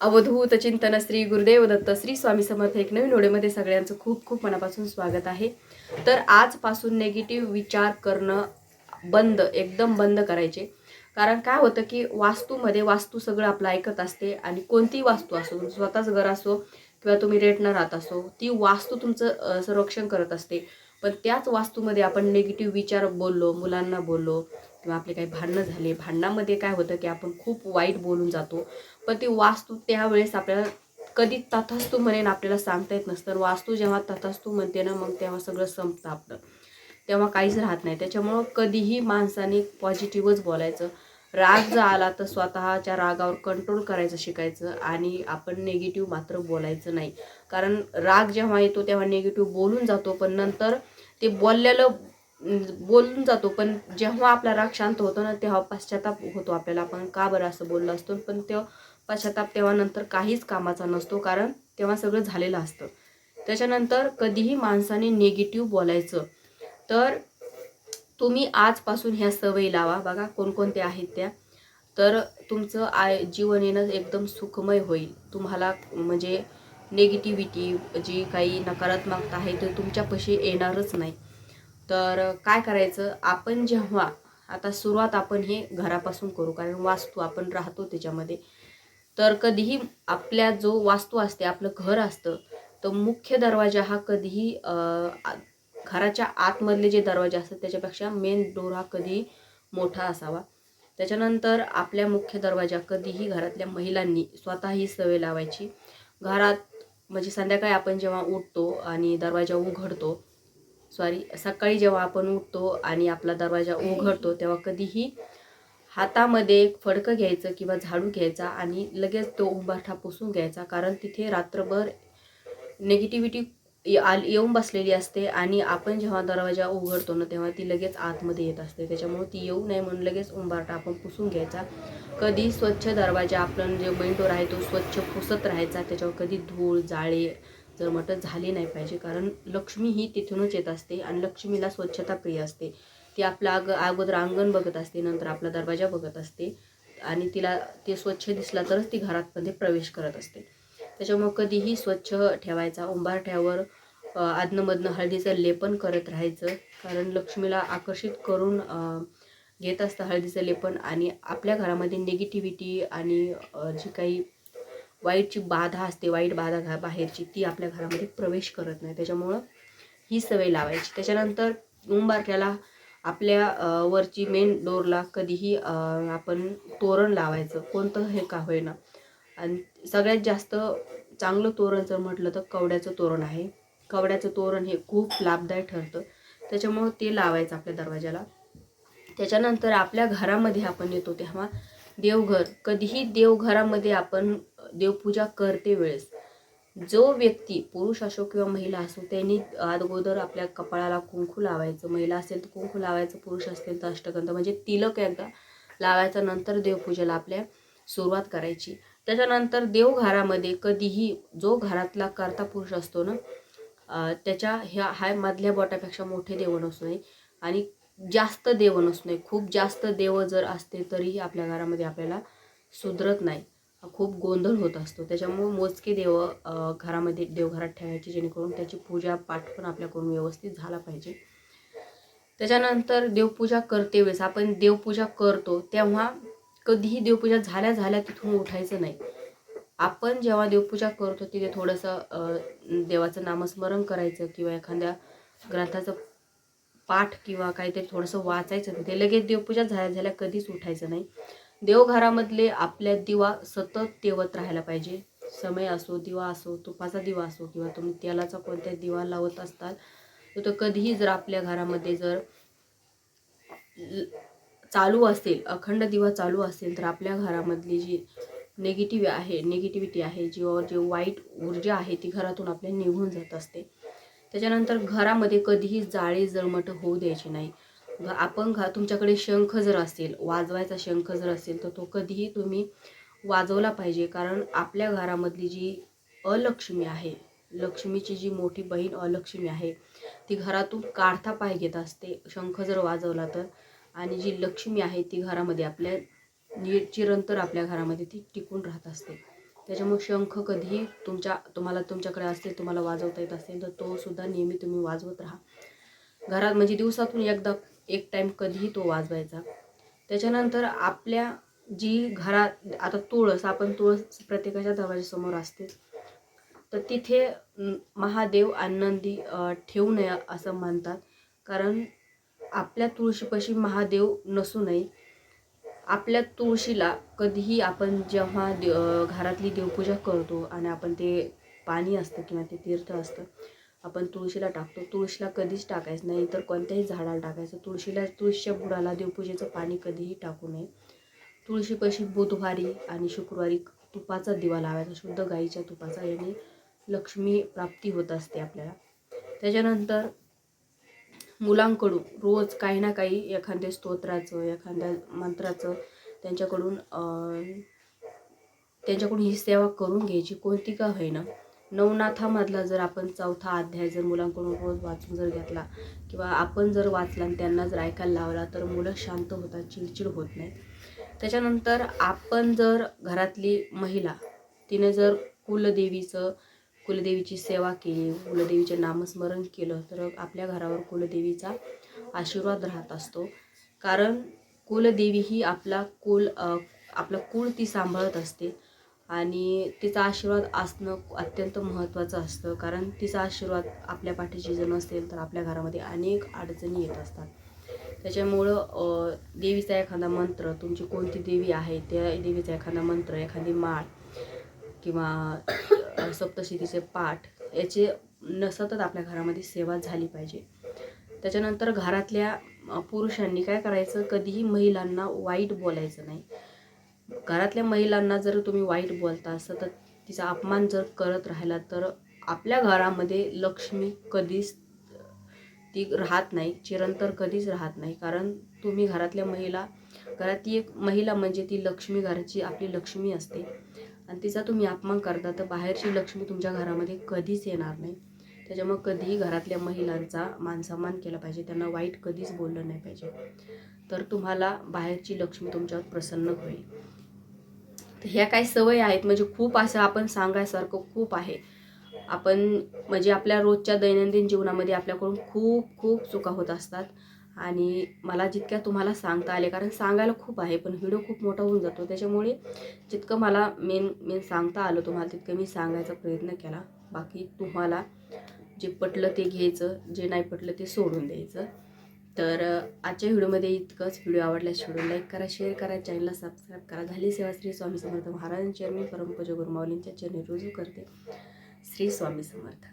अवधूत चिंतन श्री गुरुदेव दत्त श्री स्वामी समर्थ एक नवीन व्हिडिओमध्ये सगळ्यांचं खूप खूप मनापासून स्वागत आहे. तर आजपासून नेगेटिव्ह विचार करणं बंद एकदम बंद करायचे. कारण काय होतं की वास्तूमध्ये वास्तू सगळं आपलं ऐकत असते आणि कोणतीही वास्तू असो स्वतःच घर असो किंवा तुम्ही रेटनं राहत असो ती वास्तू तुमचं संरक्षण करत असते. पण त्याच वास्तूमध्ये आपण निगेटिव्ह विचार बोललो मुलांना बोललो किंवा आपले काही भांडणं झाले. भांडणामध्ये काय होतं की आपण खूप वाईट बोलून जातो. पण ती वास्तू त्यावेळेस आपल्याला कधी तथास्तू म्हणेन आपल्याला सांगता येत नसतं. वास्तू जेव्हा तथास्तू म्हणते ना मग तेव्हा सगळं संपतं आपलं. तेव्हा काहीच राहत नाही. त्याच्यामुळं कधीही माणसाने पॉझिटिव्हच बोलायचं. राग जर आला तर स्वतःच्या रागावर कंट्रोल करायचं शिकायचं आणि आपण निगेटिव्ह मात्र बोलायचं नाही. कारण राग जेव्हा येतो तेव्हा निगेटिव्ह बोलून जातो पण नंतर ते बोललेलं बोलून जातो. पण जेव्हा आपला राग शांत होतो ना तेव्हा पश्चाताप होतो आपल्याला. आपण का बरं असं बोललो असतो? पण तेव्हा पश्चाताप तेव्हा नंतर काहीच कामाचा नसतो कारण तेव्हा सगळं झालेलं असतं. त्याच्यानंतर कधीही माणसाने निगेटिव्ह बोलायचं तर तुम्ही आजपासून ह्या सवयी लावा. बघा कोणकोणत्या आहेत त्या. तर तुमचं आय जीवन येणं एकदम सुखमय होईल. तुम्हाला म्हणजे निगेटिव्हिटी जी काही नकारात्मकता आहे ते तुमच्यापाशी येणारच नाही. तर काय करायचं? आपण जेव्हा आता सुरुवात आपण हे घरापासून करू कारण वास्तू आपण राहतो त्याच्यामध्ये. तर कधीही आपल्या जो वास्तू असते आपलं घर असतं तर मुख्य दरवाजा हा कधीही आ- घराच्या आतमधले जे दरवाजे असतात त्याच्यापेक्षा मेन डोर हा कधीही मोठा असावा. त्याच्यानंतर आपल्या मुख्य दरवाजा कधीही घरातल्या महिलांनी स्वतः ही सवय लावायची. घरात म्हणजे संध्याकाळी आपण जेव्हा उठतो आणि दरवाजा उघडतो सॉरी सकाळी जेव्हा आपण उठतो आणि आपला दरवाजा उघडतो तेव्हा कधीही हातामध्ये एक फडकं घ्यायचं किंवा झाडू घ्यायचा आणि लगेच तो उंबाठा पुसून घ्यायचा कारण तिथे रात्रभर निगेटिव्हिटी येऊन बसलेली असते आणि आपण जेव्हा दरवाजा उघडतो ना तेव्हा ती लगेच आतमध्ये येत असते. त्याच्यामुळे ती येऊ नये म्हणून लगेच उंबारटा आपण पुसून घ्यायचा. कधी स्वच्छ दरवाजा आपण जे मेन डोर आहे तो स्वच्छ पुसत राहायचा. त्याच्यावर कधी धूळ जाळे जर म्हटलं झाली नाही पाहिजे कारण लक्ष्मी ही तिथूनच येत असते आणि लक्ष्मीला स्वच्छता प्रिय असते. ती आपलं अग अगोदर अंगण बघत असते नंतर आपला दरवाजा बघत असते आणि तिला ते स्वच्छ दिसला तरच ती घरातमध्ये प्रवेश करत असते. त्याच्यामुळं कधीही स्वच्छ ठेवायचा उंबारठ्यावर आदनमधनं हळदीचं लेपन करत राहायचं. कारण लक्ष्मीला आकर्षित करून घेत असतं हळदीचं लेपन आणि आपल्या घरामध्ये निगेटिव्हिटी आणि जी काही वाईटची बाधा असते वाईट बाधा घा बाहेरची ती आपल्या घरामध्ये प्रवेश करत नाही. त्याच्यामुळं ही सवय लावायची. त्याच्यानंतर उंबारठ्याला आपल्या वरची मेन डोरला कधीही आपण तोरण लावायचं. कोणतं हे का होईना. आणि सगळ्यात जास्त चांगलं तोरण जर म्हटलं तर कवड्याचं तोरण आहे. कवड्याचं तोरण हे खूप लाभदायक ठरतं. त्याच्यामुळं ते लावायचं आपल्या दरवाजाला त्याच्यानंतर आपल्या घरामध्ये आपण येतो तेव्हा देवघर. कधीही देवघरामध्ये आपण देवपूजा करते वेळेस. जो व्यक्ती पुरुष असो किंवा महिला असो त्यांनी अगोदर आपल्या कपाळाला कुंकू लावायचं. महिला असेल तर कुंकू लावायचं पुरुष असेल तर अष्टगंध. म्हणजे तिलक एकदा लावायचा नंतर देवपूजेला आपल्या सुरुवात करायची. त्याच्यानंतर देवघरामध्ये कधीही जो घरातला करता पुरुष असतो ना त्याच्या ह्या हाय मधल्या बोटापेक्षा मोठे देव नसू नये आणि जास्त देव नसू नये. खूप जास्त देव जर असते तरीही आपल्या घरामध्ये आपल्याला सुधरत नाही. खूप गोंधळ होत असतो. त्याच्यामुळे मोजके देव घरामध्ये देवघरात ठेवायचे जेणेकरून त्याची पूजा पाठ पण आपल्याकडून व्यवस्थित झाला पाहिजे. त्याच्यानंतर देवपूजा करते वेळेस. आपण देवपूजा करतो तेव्हा कधीही देवपूजा झाल्या झाल्या तिथून उठायचं नाही. आपण जेव्हा देवपूजा करतो तिथे थोडंसं देवाचं नामस्मरण करायचं किंवा एखाद्या ग्रंथाचं पाठ किंवा काहीतरी थोडंसं वाचायचं तिथे लगेच देवपूजा झाल्या झाल्या कधीच उठायचं नाही. देवघरामधले आपल्या दिवा सतत तेवत राहायला पाहिजे. समय असो दिवा असो तुपाचा दिवा असो किंवा तुम्ही तेलाचा कोणत्या दिवा लावत असताल तर तो कधीही जर आपल्या घरामध्ये जर चालू असेल अखंड दिवा चालू असेल तर आपल्या घरामधली जी निगेटिव्ह आहे निगेटिव्हिटी आहे जीवावर जी वाईट ऊर्जा आहे ती घरातून आपल्या निघून जात असते. त्याच्यानंतर घरामध्ये कधीही जाळे जळमट होऊ द्यायची नाही. आपण घा तुमच्याकडे शंख जर असेल वाजवायचा शंख जर असेल तर तो कधीही तुम्ही वाजवला पाहिजे. कारण आपल्या घरामधली जी अलक्ष्मी आहे लक्ष्मीची जी मोठी बहीण अलक्ष्मी आहे ती घरातून काढता पाय घेत असते शंख जर वाजवला तर. आणि जी लक्ष्मी आहे ती घरामध्ये आपल्या नि चिरंतर आपल्या घरामध्ये ती टिकून राहत असते. त्याच्यामुळे शंख कधीही तुमच्या तुम्हाला तुमच्याकडे असेल तुम्हाला वाजवता येत असेल तर तो सुद्धा नेहमी तुम्ही वाजवत राहा. घरात म्हणजे दिवसातून एकदा एक टाईम कधीही तो वाजवायचा. त्याच्यानंतर आपल्या जी घरात आता तुळस आपण तुळस प्रत्येकाच्या दरवाजासमोर असते तर तिथे महादेव आनंदी ठेवू नये असं म्हणतात. कारण आपल्या तुळशीपाशी महादेव नसू नये. आपल्या तुळशीला कधीही आपण जेव्हा दे घरातली देवपूजा करतो आणि आपण ते पाणी असतं किंवा ते तीर्थ असतं आपण तुळशीला टाकतो. तुळशीला कधीच टाकायचं नाही तर कोणत्याही झाडाला टाकायचं. तुळशीला तुळशीच्या बुडाला देवपूजेचं पाणी कधीही टाकू नये. तुळशीपाशी बुधवारी आणि शुक्रवारी तुपाचा दिवा लावायचा शुद्ध गाईच्या तुपाचा याने लक्ष्मी प्राप्ती होत असते आपल्याला. त्याच्यानंतर मुलांकडून रोज काही ना काही एखाद्या स्तोत्राचं एखाद्या मंत्राचं त्यांच्याकडून त्यांच्याकडून ही सेवा करून घ्यायची. कोणती का होईना. नवनाथामधला जर आपण चौथा अध्याय जर मुलांकडून रोज वाचून जर घेतला किंवा आपण जर वाचला आणि त्यांना जर ऐकायला लावला तर मुलं शांत होतात चिडचिड होत नाही त्याच्यानंतर आपण जर घरातली महिला तिने जर कुलदेवीचं कुलदेवीची सेवा केली कुलदेवीचे नामस्मरण केलं तर आपल्या घरावर कुलदेवीचा आशीर्वाद राहत असतो. कारण कुलदेवी ही आपला कुल आपलं कुळ ती सांभाळत असते. आणि तिचा आशीर्वाद असणं अत्यंत महत्त्वाचं असतं. कारण तिचा आशीर्वाद आपल्या पाठीशी जर नसेल तर आपल्या घरामध्ये अनेक अडचणी येत असतात. त्याच्यामुळं देवीचा एखादा मंत्र तुमची कोणती देवी आहे त्या देवीचा एखादा मंत्र एखादी माळ किंवा सप्तशतीचे पाठ याचे न सतत आपल्या घरामध्ये सेवा झाली पाहिजे. त्याच्यानंतर घरातल्या पुरुषांनी काय करायचं? कधीही महिलांना वाईट बोलायचं नाही. घरातल्या महिलांना जर तुम्ही वाईट बोलता सतत तिचा अपमान जर करत राहिला तर आपल्या घरामध्ये लक्ष्मी कधीच ती राहत नाही चिरंतर कधीच राहत नाही. कारण तुम्ही घरातल्या महिला घरातली एक महिला म्हणजे ती लक्ष्मी घराची आपली लक्ष्मी असते. आणि तिचा तुम्ही अपमान करता तर बाहेरची लक्ष्मी तुमच्या घरामध्ये कधीच येणार नाही. त्याच्यामुळे कधीही घरातल्या महिलांचा मानसन्मान केला पाहिजे. त्यांना वाईट कधीच बोललं नाही पाहिजे. तर तुम्हाला बाहेरची लक्ष्मी तुमच्यावर प्रसन्न होईल. तर ह्या काही सवयी आहेत. म्हणजे खूप असं आपण सांगायसारखं खूप आहे. आपण म्हणजे आपल्या रोजच्या दैनंदिन जीवनामध्ये आपल्याकडून खूप खूप चुका होत असतात. आणि मला जितक्या तुम्हाला सांगता आले कारण सांगायला खूप आहे पण व्हिडिओ खूप मोठा होऊन जातो. त्याच्यामुळे जितकं मला मेन मेन सांगता आलं तुम्हाला तितकं मी सांगायचा प्रयत्न केला. बाकी तुम्हाला जे पटलं ते घ्यायचं जे नाही पटलं ते सोडून द्यायचं. तर आजच्या व्हिडिओमध्ये इतकंच. व्हिडिओ आवडल्यास व्हिडिओ लाईक करा शेअर करा चॅनलला सबस्क्राईब करा. झाली सेवा श्री स्वामी समर्थ महाराजांच्या मी परमपूज गुरुमाऊलींच्या चरणी रुजू करते. श्री स्वामी समर्थ.